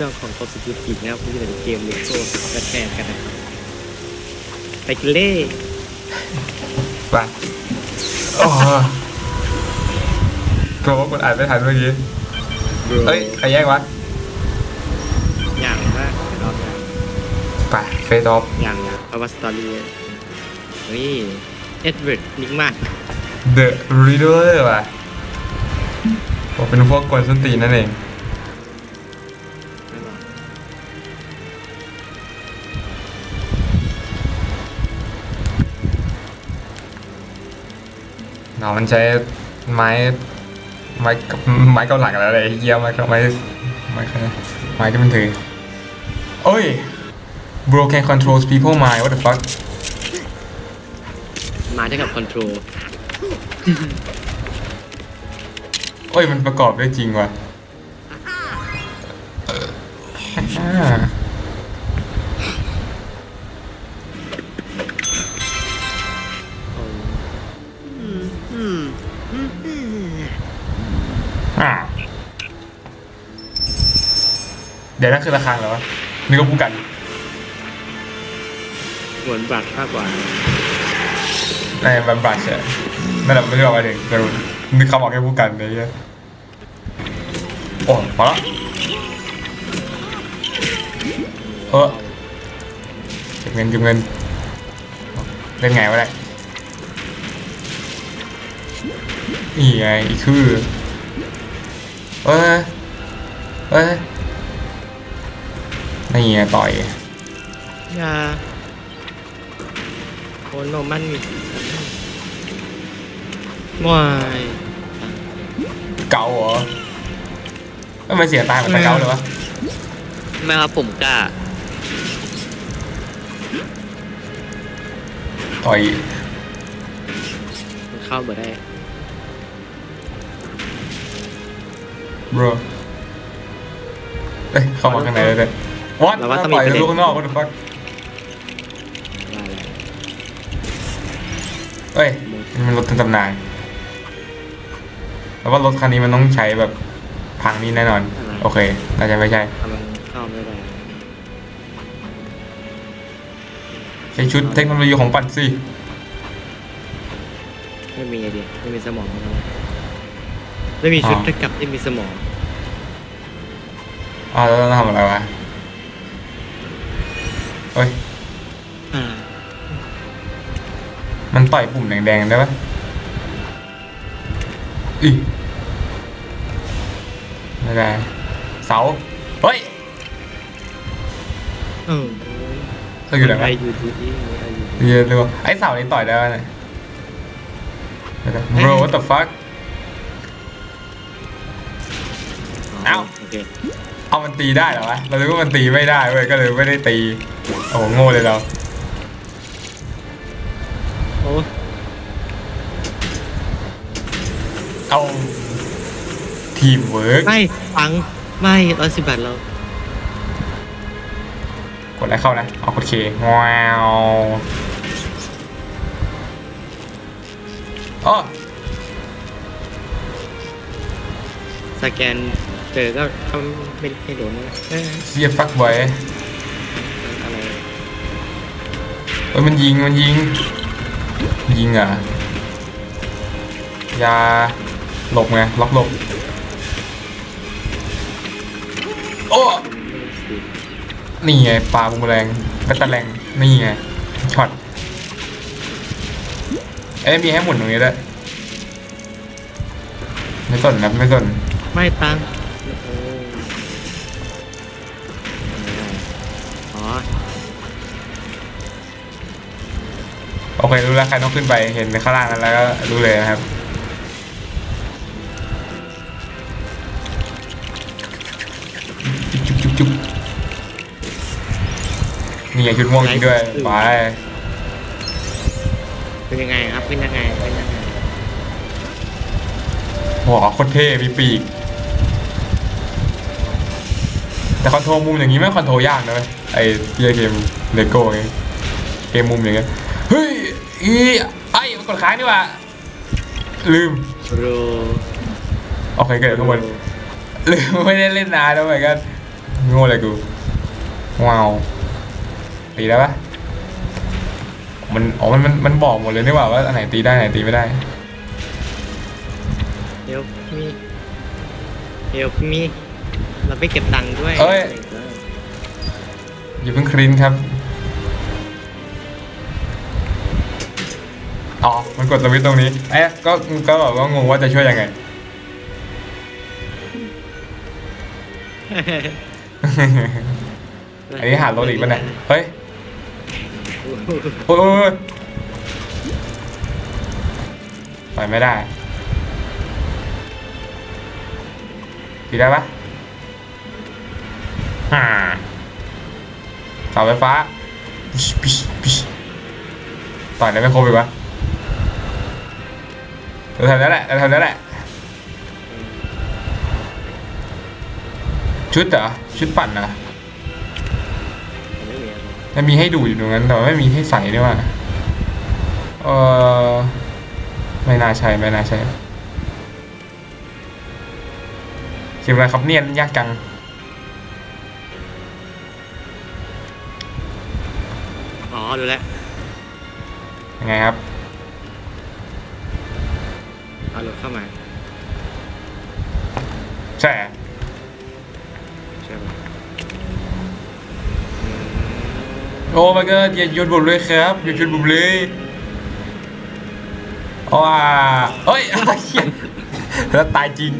เรื่องของคอสติทีนะครับที่เป็นเกมเลโซ่แบทแมนกันนะครับไปกินเล่ ไปโอ้ตัวว่ากดอ่านไม่ทันเมื่อกี้เฮ้ยใครแย่งวะ อย่างมากรอบอย่างไปเฟซออฟอย่างอย่างเพราะว่าสตอรี่เฮ้ยเอ็ดเวิร์ดนิกมากเดอะรีดเดอร์ว่ะผมเป็นพวกกวนส้นตีนนั่นเอง เนาะมันใช้ไม้ไม้กับไม้เกาหลังอะไรไอ้เยี่ยไม้ไม้ไม้ไม้ที่มันถือโอ้ย bro can control people mind what the fuck มาเท่ากับคอนโทรลโอ้ยมันประกอบได้จริงว่ะ อ่าอ่า เดี๋ยวนั่นคือราคาเหรอวะนี่ก็พูดกัน เหมือนบัตรมากกว่า ในบันบรัชอะนั่นแหละไม่ได้เอามาถึงแต่นึกคำออกแค่พูดกันไอ้เหี้ยโอ้มาแล้วเออเก็บเงินเก็บเงิน เล่นไงวะเนี่ยนี่ไงอีกคือ เอ้ยเอ้ยนี่ไงต่อยยาโคนโนมันมีมวยเกาเหรอทำไมเสียตายเหมือนตะเกาเลยวะไม่ครับผมกล้า ต่อยมันเข้ามาได้ bro เอ้ยเข้ามาข้างในเลยเลย what เราว่าต้องมีต่อยประเด็น ลูกข้างนอก what the fuck ได้แล้วเอ้ยนี่มันรถทันตำนานแล้วว่ารถคันนี้มันต้องใช้แบบพังนี่แน่นอน โอเคน่าจะไม่ใช่ทำมันเข้าไม่ได้ใช้ชุดเทคโนโลยีของปันสิไม่มีไอเดียไม่มีสมองนะ ไม่มีชุดเท่ากับไม่มีสมองอ่าแล้วต้องทำอะไรวะเอ้ย อ่ามันต่อยปุ่มแดงๆได้ปะอีไม่ได้เสา เฮ้ยเออเธออยู่ไหนไอวะยูดีไอยูเรียนเร็วไอ้เสานี้ต่อยได้ปะเนี่ยเดี๋ยวนะ bro what the fuck เอ้า โอเคเอามันตีได้เหรอวะ เราคิดว่ามันตีไม่ได้เว้ย ก็เลยไม่ได้ตี โอ้โหโง่เลยเรา โอ้เอา ทีมเวิร์กไม่ฟังไม่ร้อยสิบบาทเรากดอะไรเข้านะ เอากดเคว้าวอ๋อสแกน เจอก็ก็ไม่ไม่โดนนะเออเสียฟักไว้อะไรเอ้ยมันยิงมันยิง ยิงอะอยาหลบไงล็อกหลบโอ้นี่ไงปลาบูมแรงกระตะแรงนี่ไงช็อตเอ้ยมีให้หมุนตรงนี้ด้วยไม่สนนะไม่สน ไม่ตัง ค์โอ้อ๋อโอเครู้แล้วใครต้องขึ้นไปเห็นในข้างล่างนั้นแล้วก็รู้เลยนะครับ จุ๊บจุ๊บจุ๊บจุ๊บนี่ไงชุดม่วงจริงด้วยไปเป็นยังไงครับเป็นยังไงเป็นยังไงหัวโคตรเท่มีปีก แต่คอนโทรลมุมอย่างนี้ไม่งคอนโทรลยากนะเว้ยไอ้ที่เกมเลโก้ไงเกมมุมอย่างเงี้ยเฮ้ยอีไอ้มันกดค้างดีกว่าลืมโรโอเคเกิดข้างบนลืมไม่ได้เล่นนานแล้วเหมือนกันโง่เลยกูว้าวตีได้ปะมันอ๋อมันมันมันบอกหมดเลยนี่หว่าว่าอันไหนตีได้อันไหนตีไม่ได้เฮลมี เฮลมีเราไปเก็บตังค์ด้วยเอ้ย อย่าเพิ่งคลีนครับ อ๋อ มันกดสวิตช์ตรงนี้ เอ๊ะ ก็ ก็แบบว่างงว่าจะช่วยยังไง อันนี้หารถอีกปะเนี่ย เฮ้ย โอ้ยโอ้ยโอ้ยไปไม่ได้ตีได้ปะ ฮ่าเสาไฟฟ้าต่อยได้ไม่ครบอีกวะเดี๋ยวทำนั้นแหละเดี๋ยวทำนั้นแหละ ชุดเหรอ ชุดปั่นเหรอไม่มีอะไรมันมีให้ดูอยู่ตรงนั้นแต่ไม่มีให้ใส่ด้วยว่ะเออไม่น่าใช่ไม่น่าใช่เขียนอะไรครับเนี่ยยากจัง อ๋อดูแล้วยังไงครับ เอารถเข้ามา ใช่ใช่ไหมโอ้มันก็อย่าหยุดผมเลยครับอย่าหยุดผมเลยว้าเฮ้ยอะไรเหี้ยแล้วตายจริง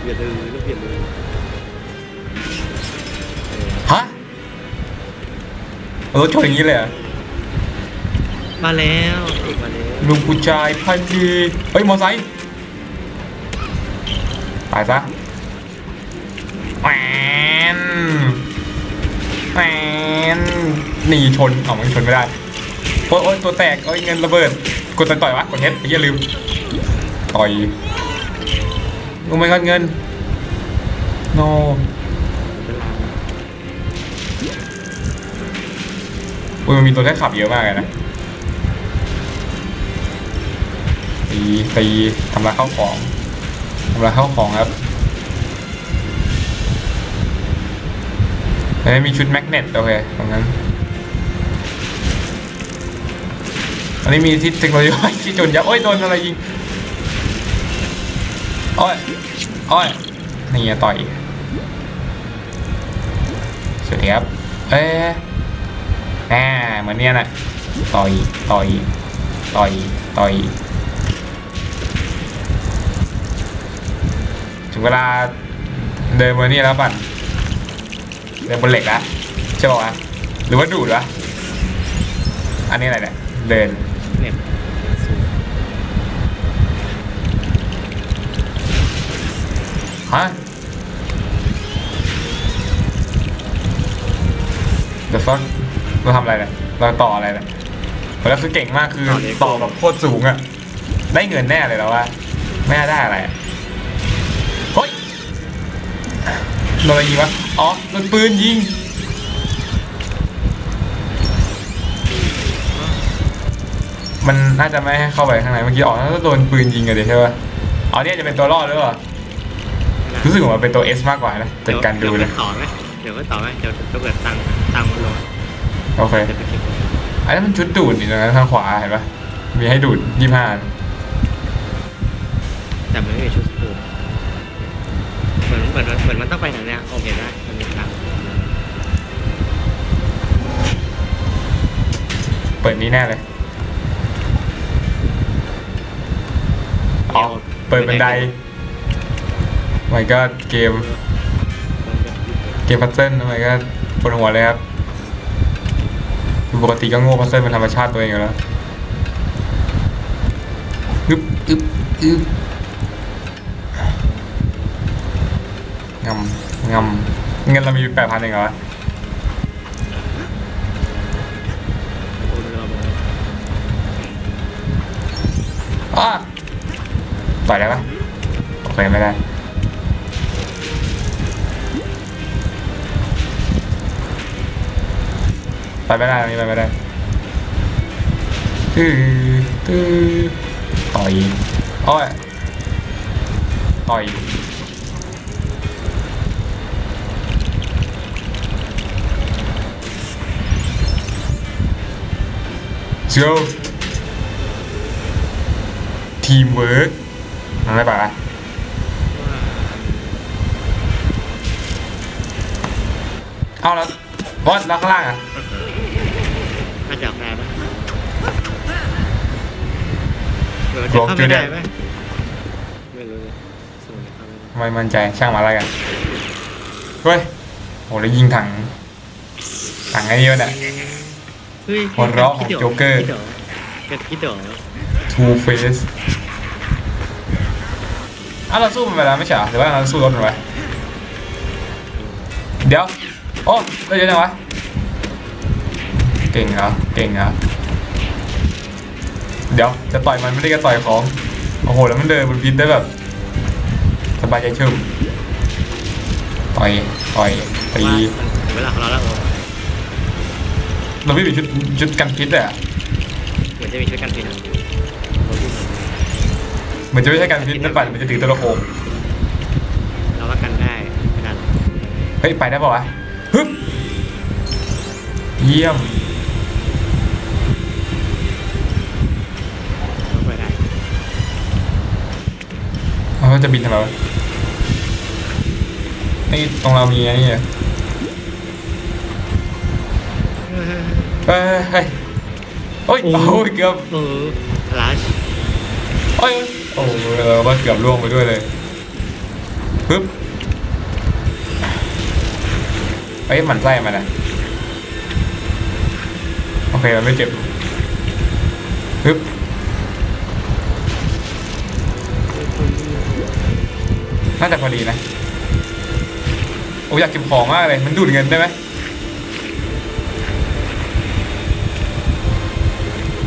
เปลี่ยนเลยก็เปลี่ยนเลย รถชนอย่างนี้เลยเหรอมาแล้วอีกมาแล้วลุงผู้ชายพันดีเฮ้ยมอไซค์ตายซะแหวนแหวนหนีชนเอามันชนไม่ได้โอ้ยโอ้ยตัวแตกเอ้ยเงินระเบิดกดต่อยต่อยวะกดเฮดไอ้เหี้ยลืมต่อยลงไปก่อนเงินโอุ้ยมันมีตัวให้ขับเยอะมากเลยนะตีตีทำลายข้าวของทำลายข้าวของครับแล้วมีชุดแมกเนตโอเคตรงนั้นอันนี้มีที่เทคโนโลยีที่จนยับโอ้ยโดนอะไรยิงโอ้ยโอ้ยนี่ต่อยสวัสดีครับเอ๊ะ แหมเหมือนเนี้ยน่ะต่อยต่อยต่อยต่อยถึงเวลาเดินบนนี่แล้วปั่นเดินบนเหล็กแล้วใช่ป่าวะหรือว่าดูดวะอันนี้อะไรเนี่ยเดินเหน็บสูงฮะ The fuck เราทำอะไรเนี่ยเราต่ออะไรเนี่ยแล้วคือเก่งมากคือต่อแบบโคตรสูงอะได้เงินแน่เลยแล้วว่าไม่น่าได้อะไรอะเฮ้ยโดนอะไรยิงวะอ๋อโดนปืนยิงมันน่าจะไม่ให้เข้าไปข้างในเมื่อกี้อ๋อน่าจะโดนปืนยิงกันเลยใช่ป่ะอ๋อเนี่ยจะเป็นตัวรอดหรือเปล่ารู้สึกว่าเป็นตัว S มากกว่านะจากการดูเลยดี๋วต่อไหมเดี๋ยวก็ต่อไหมเดี๋ยวจะเกิดตังค์ตังค์มันลง โอเคจะไปเก็บอันนั้นมันชุดดูดนี่ตรงนั้นทางขวาเห็นปะมีให้ดูดยี่ห้าแต่มันไม่มีชุดสูทเหมือนเหมือนเหมือนมันต้องไปทางเนี้ยโอเคได้มันมีทางเปิดนี้แน่เลยอ๋อเปิดบันไดไม่ก็เกม เกมพัซเซิลทำไมก็ปวดหัวเลยครับคือ ปกติก็โง่เพัซเซิลเป็นธรรมชาติตัวเองอยู่แล้วอึบอึบอึบงำงำเงินเรามีแปดพันเองเหรอโอ้ยเราบอกอ้าต่อยได้ปะโอเคไม่ได้ ไปไม่ได้ตรงนี้ไปไม่ได้ตื้อตื้อต่อยโอ้ยต่อยเจ้าทีมเวิร์กอะไรปะเอาแล้วบอสแล้วข้างล่างอะ น่าจะออกได้ปะเออจะเข้าไม่ได้ปะไม่รู้เลยสมุนเข้าไม่ได้ไม่มั่นใจช่างมาแล้วกันเฮ้ยโหแล้วยิงถังถังไอ้นี่วะเนี่ย เฮ้ยหัวเราะของโจ๊กเกอร์คิดหรอกันคิดหรอ Two Face อะเราสู้มันไปแล้วไม่ใช่เหรอหรือว่าเราสู้รถมันไว้เดี๋ยวโอ้ได้เยอะจังวะ เก่งเหรอเก่งเหรอเดี๋ยวจะต่อยมันไม่ได้แค่ต่อยของ โอ้โห แล้วมันเดินบนพิษได้แบบ สบายใจชุ่มต่อยต่อยตีว่ามันถึงเวลาของเราแล้วโอ้เราไม่มีชุดชุดกันพิษเลยอะเหมือนจะมีช่วยกันพินอะเราพูดมาเหมือนจะไม่ใช่กันพิษนั่นปั่นมันจะถือตัวละโคมเราว่ากันได้ไม่กันเฮ้ยไปได้ป่าวะฮึบเยี่ยม เขาจะบินทำไมวะนี่ตรงเรามีไอ้นี่อะเฮ้ยเฮ้ยเฮ้ยโอ้ยเกือบเออลัชโอ้ยโอ้ยเราว่าเกือบล่วงไปด้วยเลยฮึบเอ้ยหมันไส้มันอะโอเคมันไม่เจ็บฮึบ น่าจะพอดีนะโอ้ยอยากเก็บของมากเลย มันดูดเงินได้ไหม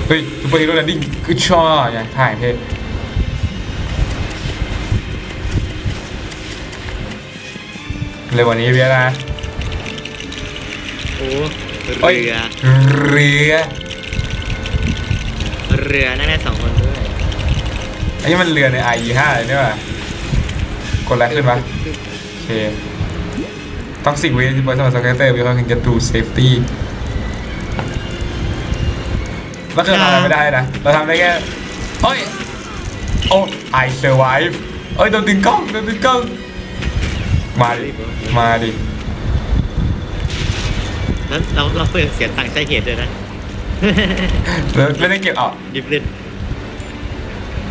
เฮ้ยซูเปอร์ฮีโร่แลนดิ้งคือชออย่างถ่ายเท่เร็วกว่านี้เบียร์นะโอ้เอ้ยเรือ เรือ เรือนั่งได้สองคนด้วยอันนี้มันเรือใน IE5 เลยเนี่ยว่ะ กดอะไรขึ้นวะโอเค Toxic waste is personal secretary because can get to safety แล้วคือทำอะไรไม่ได้นะ เราทำได้แค่เฮ้ย โอ้ I survive เอ้ยโดนดึงกล้องโดนดึงกล้อง มาดิ มาดิ แล้วเราเราเปิดเสียตังค์ใช้เหตุด้วยนะแล้วไม่ได้เก็บอะดิบเล่น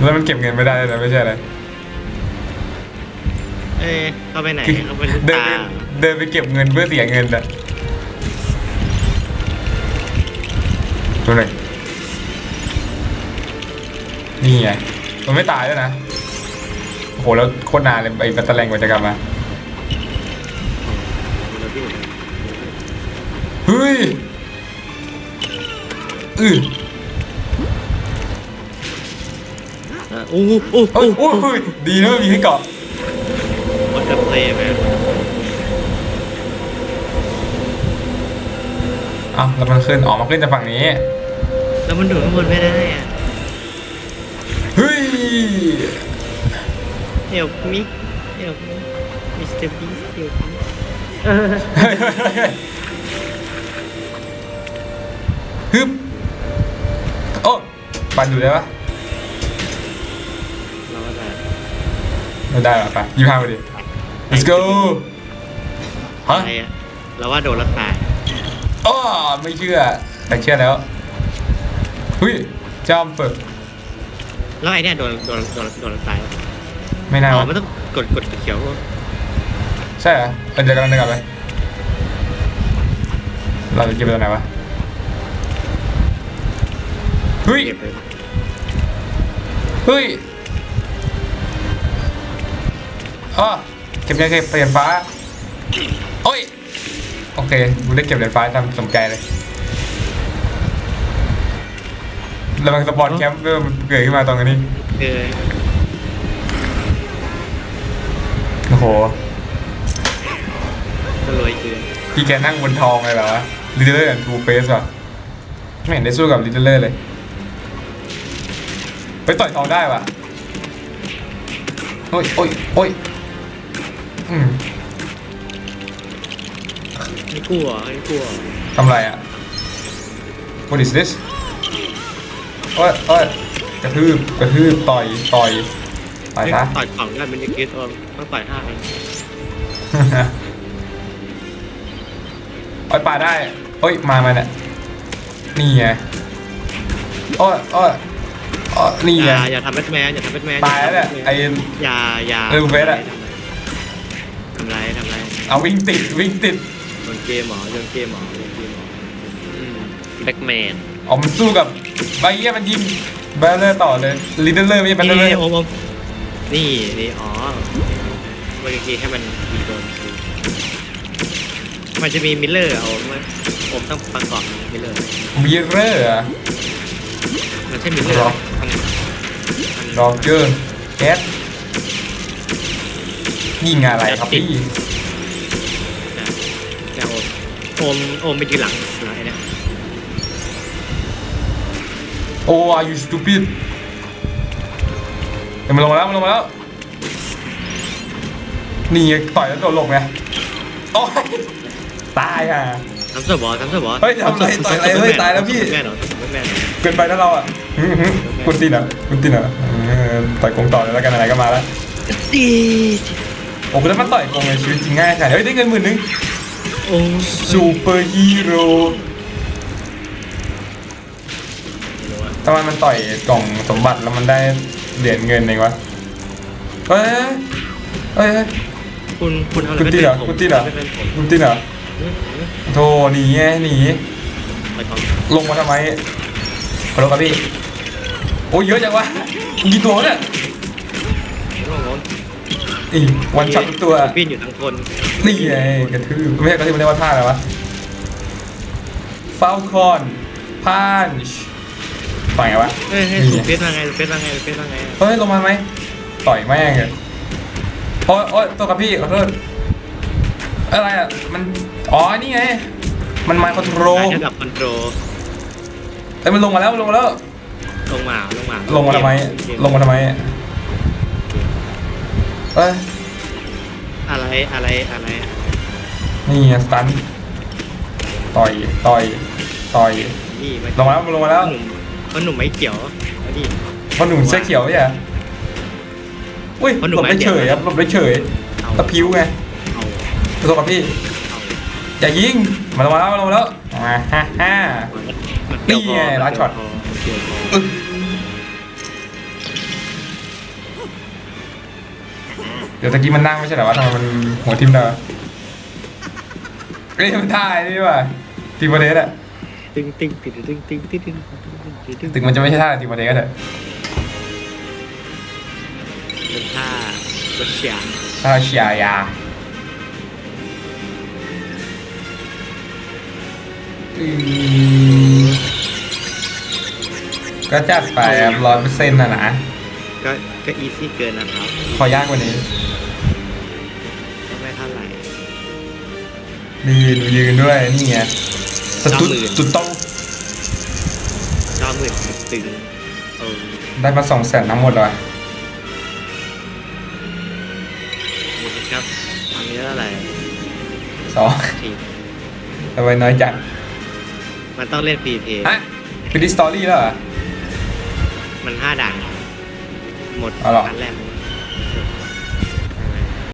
แล้วมันเก็บเงินไม่ได้เลยนะไม่ใช่อะไร เอ้ยเข้าไปไหนคือเข้าไปลูกเดินตาไปเดินไปเก็บเงินเพื่อเสียเงินอะดูหน่อยนี่ไงมันไม่ตายด้วยนะโอ้โหแล้วโคตรนานเลยไอ้ปัตตะแรงกว่าจะกลับมาเราดูเฮ้ยอือเอออู้อู้เฮ้ยอู้โอ้ยเฮ้ยดีนะมันมีให้เกาะวัดกับ เพลย์แมนอ้าวแล้วมันขึ้นออกมาขึ้นจากฝั่งนี้ แล้วมันดูดข้างบนไม่ได้อะเฮ้ยเดี๋ยวมิกเดี๋ยวมิกมิสเตอร์บีสเดี๋ยวมิกเฮ้ยเฮ้ยเฮ้ยเฮ้ยฮึบโอ้ปันอยู่ได้ปะเราก็จะไม่ได้หรอไปยี่ห้าไปดิ let's go ฮะอะไรอะเราว่าโดนแล้วตายอ้อไม่เชื่อ แต่เชื่อแล้วเฮ้ยจอมเปิดแล้วไอ้เนี่ยโดนโดนโดนโดนแล้วตายปะไม่น่าอ๋อวะมันต้องกดกดเขียวใช่เหรอเออเดี๋ยวกำลังเดินกลับไปเราจะเก็บไปตรงไหนวะเฮ้ยเก็บเลยเฮ้ยอ๋อ เก็บยังไงเหรียญฟ้าโอ้ยโอเคกูได้เก็บเหรียญฟ้าตามสมใจเลยแล้วมันสปอนแคมป์เริ่มเกิดขึ้นมาตรงนี้เออโอ้โหก็รวยเกินพี่แกนั่งบนทองเลยเหรอลิเดอร์แอนทูเฟสว่ะไม่เห็นได้สู้กับลิเดอร์เลยไปต่อยทองได้ว่ะโอ้ยโอ้ยโอ้ย อืมไม่กลัวไม่กลัวทำไรอะ What is this โอ้ยโอ้ยกระทืบกระทืบต่อยต่อยต่อยซะ ต่อยกล่องได้มันจะคิดว่าต้องต่อยห้าเองโอ้ยปาดได้โอ้ย มามาเนี่ยนี่ไงโอ้ยโอ้ยโอ้ยนี่อไง ย่าอย่าทำแบทแมนอย่าทำแบทแมนตายแล้วเนี่ยไอ้ อย่าอย่าเออเวทอะ ทำไรทำไรเอาวิ่งติดวิ่งติดโดนเกมเหรอโดนเกมเหรอโดนเกมเหรอแบ็กแมนอ๋อมันสู้กับไบเยี่ยมันยิงแบลเลอร์ต่อเลยลิเดอร์เลอร์ไม่ใช่แบลเลอร์นี่โอมโอมนี่นี่อ๋อเมื่อกี้ให้มันมีโดนคือมันจะมีมิลเลอร์เอามันผมต้องประกอบมิลเลอร์มีเรอร์อะมันใช่มิลเลอร์หรอมันมันดอกเกอร์แก๊ส ยิงอะไรครับพี่จะโอมโอมโอมไปยืนหลังหลังไอ้เนี่ยโอ้ are you stupid เดี๋ยวมันลงมาแล้วมันลงมาแล้วนี่ไงต่อยแล้วโดนหลบไงโอ้ยตายอะทำเสือบอลทำเสือบอลเฮ้ยทำอะไรต่อยอะไรเฮ้ยตายแล้วพี่แม่เหรอแม่เหรอเกินไปนะเราอะอื้อหือคุณตีนอะคุณตีนอะเออต่อยกงต่อเลยแล้วกันอะไรก็มาแล้วดี โอ้คุณแล้วมันต่อยกงในชีวิตจริงง่ายขนาดเฮ้ยได้เงินหมื่นหนึงโอ้ซูเปอร์ฮีโร่ทำไมมันต่อยกล่องสมบัติแล้วมันได้เหรียญเงินเองวะเฮ้ยเฮ้ยเฮ้ยคุณคุณเอาอะไรคุณตีเหรอผมคุณตีเหรอไม่เป็นผมคุณตีนเหรอโธ่หนีไงหนีไปกองลงมาทำไมขอโทษครับพี่โอ้ยเยอะจังวะกี่ตัววะเนี่ยโอ้โห อีวันช็อตทุกตัวปีนอยู่ทั้งคนนี่ไงกระทืบไม่ใช่กระทืบมันเรียกว่าท่าอะไรวะฟาลคอนพันช์ต่อยไงวะเฮ้ยเฮ้ยนี่สุไงดเฟสว่าไงสุดเฟสว่าไงสุดเฟสว่าไงเฮ้ยลงมาไหมต่อยแม่งเลยโอ้ยโอ้ยตัวกับพี่ขอโทษอะไรอะมันอ๋อนี่ไงมันมาคอนโทรลระดับคอนโทรลเอ้ยมันลงมาแล้วมันลงมาแล้วลงมาลงมาลงมาทำไมเกลงมาทำไม เอ้ยอะไรอะไรอะไรนี่ไงสตันต่อยต่อยต่อยนี่มันลงมาแล้วลงมาแล้วหนุ่มเขาหนุ่มไม่เขียวเอาดิพ่อหนุ่มเสื้อเขียวใช่ไหมอุ้ยพ่อหนุ่หลมบได้ไม้เดีเฉยวยครับหลบได้เฉยเอา ตะพิ้วไงเอาขอโทษครับพี่เอาอย่ายิงมาลงมาแล้วมาลงมาแล้วอ่าฮ่าฮ่า มันเกี่ยวคอนี่ไงร้านช็อต มันเกี่ยวคออึ๊บ เดี๋ยวตะกี้มันนั่งไม่ใช่หรอวะทำไมมันหัวทิ่มเราเอ้ยมันได้นี่ว่ะทีมบระเดสอะตึงตึงติดติงตึงติดตึงติงตึงติดงถึงมันจะไม่ใช่ท่าทีมบระเดสก็เถอะเป็นท่ารัสเซียท่าเชียยาก็จัดไปร้อยเปอร์เซ็นต์นะนะ ก็ก็อีซี่เกินนะครับขอยากกว่านี้ ก็ไม่เท่าไหร่นี่ดูยืนด้วยนี่ไงสตุดเก้าหมื่นสุดโตเก้าหมื่นตึงเออได้มาสองแสนทั้งหมดเลยมูลครับตอนนี้เท่าไหร่สองสี่ทำไมน้อยจังมันต้องเล่นฟรีเพย์ฮะฟินิสตอรี่แล้วเหรอมันห้าด่าน หมดเอาหรอ อันแรก